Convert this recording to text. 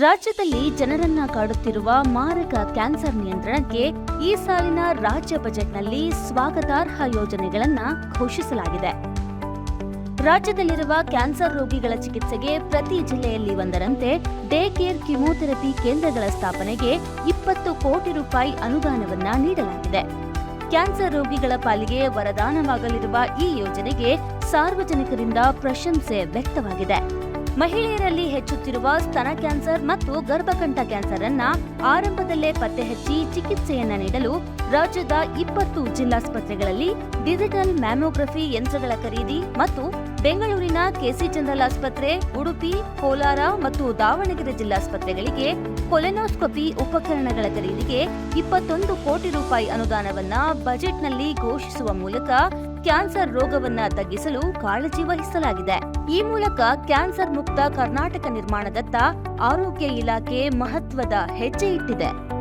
ರಾಜ್ಯದಲ್ಲಿ ಜನರನ್ನ ಕಾಡುತ್ತಿರುವ ಮಾರಕ ಕ್ಯಾನ್ಸರ್ ನಿಯಂತ್ರಣಕ್ಕೆ ಈ ಸಾಲಿನ ರಾಜ್ಯ ಬಜೆಟ್ನಲ್ಲಿ ಸ್ವಾಗತಾರ್ಹ ಯೋಜನೆಗಳನ್ನ ಘೋಷಿಸಲಾಗಿದೆ. ರಾಜ್ಯದಲ್ಲಿರುವ ಕ್ಯಾನ್ಸರ್ ರೋಗಿಗಳ ಚಿಕಿತ್ಸೆಗೆ ಪ್ರತಿ ಜಿಲ್ಲೆಯಲ್ಲಿ ಒಂದರಂತೆ ಡೇ ಕೇರ್ ಕಿಮೋಥೆರಪಿ ಕೇಂದ್ರಗಳ ಸ್ಥಾಪನೆಗೆ ಇಪ್ಪತ್ತು ಕೋಟಿ ರೂಪಾಯಿ ಅನುದಾನವನ್ನ ನೀಡಲಾಗಿದೆ. ಕ್ಯಾನ್ಸರ್ ರೋಗಿಗಳ ಪಾಲಿಗೆ ವರದಾನವಾಗಲಿರುವ ಈ ಯೋಜನೆಗೆ ಸಾರ್ವಜನಿಕರಿಂದ ಪ್ರಶಂಸೆ ವ್ಯಕ್ತವಾಗಿದೆ. ಮಹಿಳೆಯರಲ್ಲಿ ಹೆಚ್ಚುತ್ತಿರುವ ಸ್ತನ ಕ್ಯಾನ್ಸರ್ ಮತ್ತು ಗರ್ಭಕಂಠ ಕ್ಯಾನ್ಸರ್ ಅನ್ನ ಆರಂಭದಲ್ಲೇ ಪತ್ತೆ ಹಚ್ಚಿ ಚಿಕಿತ್ಸೆಯನ್ನ ನೀಡಲು ರಾಜ್ಯದ ಇಪ್ಪತ್ತು ಜಿಲ್ಲಾಸ್ಪತ್ರೆಗಳಲ್ಲಿ ಡಿಜಿಟಲ್ ಮ್ಯಾಮೋಗ್ರಫಿ ಯಂತ್ರಗಳ ಖರೀದಿ ಮತ್ತು ಬೆಂಗಳೂರಿನ ಕೆಸಿ ಜನರಲ್ ಆಸ್ಪತ್ರೆ, ಉಡುಪಿ, ಕೋಲಾರ ಮತ್ತು ದಾವಣಗೆರೆ ಜಿಲ್ಲಾಸ್ಪತ್ರೆಗಳಿಗೆ ಕೊಲೆನೋಸ್ಕೋಪಿ ಉಪಕರಣಗಳ ಖರೀದಿಗೆ ಇಪ್ಪತ್ತೊಂದು ಕೋಟಿ ರೂಪಾಯಿ ಅನುದಾನವನ್ನ ಬಜೆಟ್ನಲ್ಲಿ ಘೋಷಿಸುವ ಮೂಲಕ ಕ್ಯಾನ್ಸರ್ ರೋಗವನ್ನ ತಗ್ಗಿಸಲು ಕಾಳಜಿ ವಹಿಸಲಾಗಿದೆ. ಈ ಮೂಲಕ ಕ್ಯಾನ್ಸರ್ ಮುಕ್ತ ಕರ್ನಾಟಕ ನಿರ್ಮಾಣದತ್ತ ಆರೋಗ್ಯ ಇಲಾಖೆ ಮಹತ್ವದ ಹೆಜ್ಜೆ ಇಟ್ಟಿದೆ.